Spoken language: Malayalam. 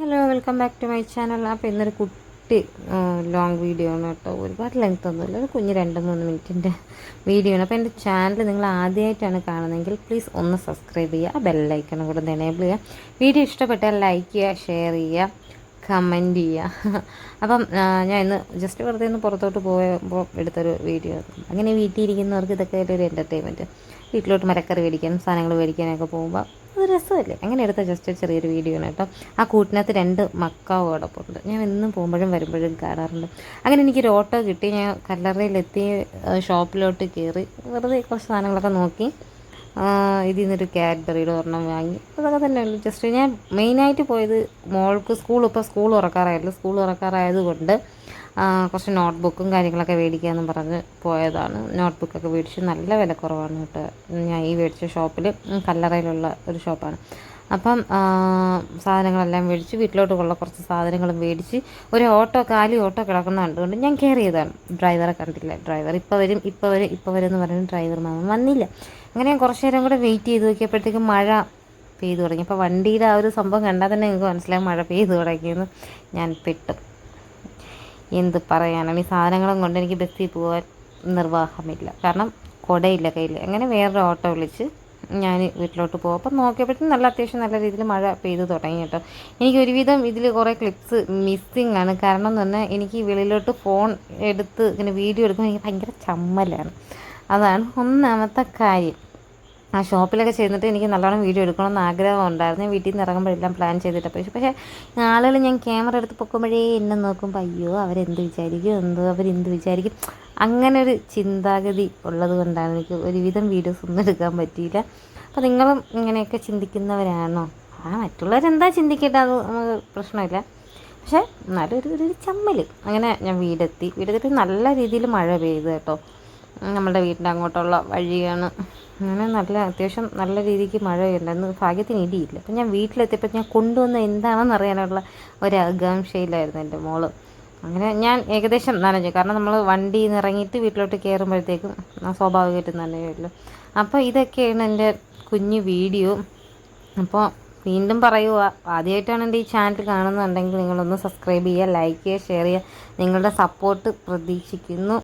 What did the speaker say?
Hello welcome back to my channel അപ്പോൾ ഇന്നൊരു കുട്ടി ലോങ് വീഡിയോ ആണ് കേട്ടോ. ഒരുപാട് ലെങ്ത് ഒന്നുമില്ല. ഒരു കുഞ്ഞ് രണ്ട് മൂന്ന് മിനിറ്റിന്റെ വീഡിയോ ആണ്. അപ്പോൾ എന്റെ ചാനൽ നിങ്ങൾ ആദ്യമായിട്ടാണ് കാണുന്നതെങ്കിൽ പ്ലീസ് ഒന്ന് സബ്സ്ക്രൈബ് ചെയ്യുക. ബെല്ലൈക്കണം കൂടെ എനേബിൾ ചെയ്യുക. വീഡിയോ ഇഷ്ടപ്പെട്ടാൽ ലൈക്ക് ചെയ്യുക ഷെയർ ചെയ്യുക. കമന്റ് ചെയ്യുക അപ്പം ഞാൻ ഇന്ന് ജസ്റ്റ് വെറുതെ ഒന്ന് പുറത്തോട്ട് പോയപ്പോൾ എടുത്തൊരു വീഡിയോ. അങ്ങനെ വീട്ടിൽ ഇരിക്കുന്നവർക്ക് ഇതൊക്കെ ഒരു എന്റർടൈൻമെന്റ് വീട്ടിലോട്ട് മരക്കറി മേടിക്കാനും സാധനങ്ങൾ മേടിക്കാനൊക്കെ പോകുമ്പോൾ അത് രസമല്ലേ? അങ്ങനെ എടുത്ത ജസ്റ്റ് ചെറിയൊരു വീഡിയോ ആണ് കേട്ടോ. ആ കൂട്ടിനകത്ത് രണ്ട് മക്കാവ് ഉണ്ട്. ഞാൻ എന്നും പോകുമ്പോഴും വരുമ്പോഴും കാണാറുണ്ട്. അങ്ങനെ എനിക്കൊരു ഓട്ടോ കിട്ടി. ഞാൻ കല്ലറയിലെത്തി ഷോപ്പിലോട്ട് കയറി വെറുതെ കുറച്ച് സാധനങ്ങളൊക്കെ നോക്കി. ഇതിൽ നിന്നൊരു കാഡ്ബറിയുടെ ഒരെണ്ണം വാങ്ങി. അതൊക്കെ തന്നെ ഉള്ളൂ. ജസ്റ്റ് ഞാൻ മെയിനായിട്ട് പോയത് മോൾക്ക് സ്കൂൾ ഇപ്പോൾ സ്കൂൾ തുറക്കാറായല്ലോ. സ്കൂൾ തുറക്കാറായതുകൊണ്ട് കുറച്ച് നോട്ട്ബുക്കും കാര്യങ്ങളൊക്കെ മേടിക്കാമെന്ന് പറഞ്ഞ് പോയതാണ്. നോട്ട്ബുക്കൊക്കെ മേടിച്ച് നല്ല വില കുറവാണ് കേട്ടോ. ഞാൻ ഈ മേടിച്ച ഷോപ്പിൽ കല്ലറയിലുള്ള ഒരു ഷോപ്പാണ് അപ്പം സാധനങ്ങളെല്ലാം മേടിച്ച് വീട്ടിലോട്ടുള്ള കുറച്ച് സാധനങ്ങളും മേടിച്ച് ഒരു ഓട്ടോ കാലി ഓട്ടോ കിടക്കുന്ന കണ്ടുകൊണ്ട് ഞാൻ കയറിയതാണ് ഡ്രൈവറെ കണ്ടില്ല. ഡ്രൈവർ ഇപ്പോൾ വരും ഇപ്പോൾ വരും ഇപ്പോൾ വരും എന്ന് പറയുന്ന ഡ്രൈവർ മാമൻ വന്നില്ല. അങ്ങനെ ഞാൻ കുറച്ച് നേരം കൂടെ വെയിറ്റ് ചെയ്ത് നോക്കിയപ്പോഴത്തേക്കും മഴ പെയ്തു തുടങ്ങി. അപ്പോൾ വണ്ടിയുടെ ആ ഒരു സംഭവം കണ്ടാൽ തന്നെ നിങ്ങൾക്ക് മനസ്സിലായി മഴ പെയ്തു തുടങ്ങിയെന്ന് ഞാൻ പെട്ടു. എന്ത് പറയാനാണ്? ഈ സാധനങ്ങളും കൊണ്ട് എനിക്ക് ബസ്സിൽ പോകാൻ നിർവാഹമില്ല. കാരണം കൊടയില്ല കയ്യിൽ അങ്ങനെ വേറൊരു ഓട്ടോ വിളിച്ച് ഞാൻ വീട്ടിലോട്ട് പോകും. അപ്പം നോക്കിയപ്പോഴത്തേക്കും നല്ല അത്യാവശ്യം നല്ല രീതിയിൽ മഴ പെയ്തു തുടങ്ങി കേട്ടോ. എനിക്ക് ഒരുവിധം ഇതിൽ കുറേ ക്ലിപ്സ് മിസ്സിങ് ആണ്. കാരണം എന്ന് പറഞ്ഞാൽ എനിക്ക് വെളിയിലോട്ട് ഫോൺ എടുത്ത് ഇങ്ങനെ വീഡിയോ എടുക്കുമ്പോൾ എനിക്ക് ഭയങ്കര ചമ്മലാണ്. അതാണ് ഒന്നാമത്തെ കാര്യം. ആ ഷോപ്പിലൊക്കെ ചെന്നിട്ട് എനിക്ക് നല്ലോണം വീഡിയോ എടുക്കണമെന്ന് ആഗ്രഹം ഉണ്ടായിരുന്നു. വീട്ടിൽ നിന്ന് ഇറങ്ങുമ്പോഴെല്ലാം പ്ലാൻ ചെയ്തിട്ട് പക്ഷേ പക്ഷേ ആളുകൾ ഞാൻ ക്യാമറ എടുത്ത് പൊക്കുമ്പോഴേ എന്നെ നോക്കുമ്പോൾ അയ്യോ അവരെന്ത് വിചാരിക്കും? എന്തോ അവരെന്ത് വിചാരിക്കും? അങ്ങനെ ഒരു ചിന്താഗതി ഉള്ളത് കൊണ്ടാണ് എനിക്ക് ഒരുവിധം വീഡിയോസ് ഒന്നും എടുക്കാൻ പറ്റിയില്ല. അപ്പോൾ നിങ്ങളും ഇങ്ങനെയൊക്കെ ചിന്തിക്കുന്നവരാണോ? ആ മറ്റുള്ളവരെന്താ ചിന്തിക്കട്ടെ? അത് നമുക്ക് പ്രശ്നമില്ല. പക്ഷേ എന്നാലും ഒരു ഒരു ചമ്മൽ അങ്ങനെ ഞാൻ വീടെത്തി. വീടെത്തിട്ട് നല്ല രീതിയിൽ മഴ പെയ്തു കേട്ടോ. നമ്മുടെ വീടിന്റെ അങ്ങോട്ടുള്ള വഴിയാണ്. അങ്ങനെ നല്ല അത്യാവശ്യം നല്ല രീതിക്ക് മഴ മഴയുണ്ടായിരുന്നു ഭാഗ്യത്തിന് ഇടിയില്ല. അപ്പം ഞാൻ വീട്ടിലെത്തിയപ്പോൾ ഞാൻ കൊണ്ടുവന്ന എന്താണെന്ന് അറിയാനുള്ള ഒരു ആകാംക്ഷയിലായിരുന്നു എന്റെ മോൾ. അങ്ങനെ ഞാൻ ഏകദേശം നനഞ്ഞു. കാരണം നമ്മൾ വണ്ടിയിൽ നിന്ന് ഇറങ്ങിയിട്ട് വീട്ടിലോട്ട് കയറുമ്പോഴത്തേക്കും സ്വാഭാവികമായിട്ടും നനയുമല്ലോ അപ്പോൾ ഇതൊക്കെയാണ് എന്റെ കുഞ്ഞു വീഡിയോ. അപ്പോൾ വീണ്ടും പറയുക ആദ്യമായിട്ടാണ് എന്റെ ഈ ചാനൽ കാണുന്നുണ്ടെങ്കിൽ നിങ്ങളൊന്ന് സബ്സ്ക്രൈബ് ചെയ്യുക ലൈക്ക് ചെയ്യുക ഷെയർ ചെയ്യുക. നിങ്ങളുടെ സപ്പോർട്ട് പ്രതീക്ഷിക്കുന്നു.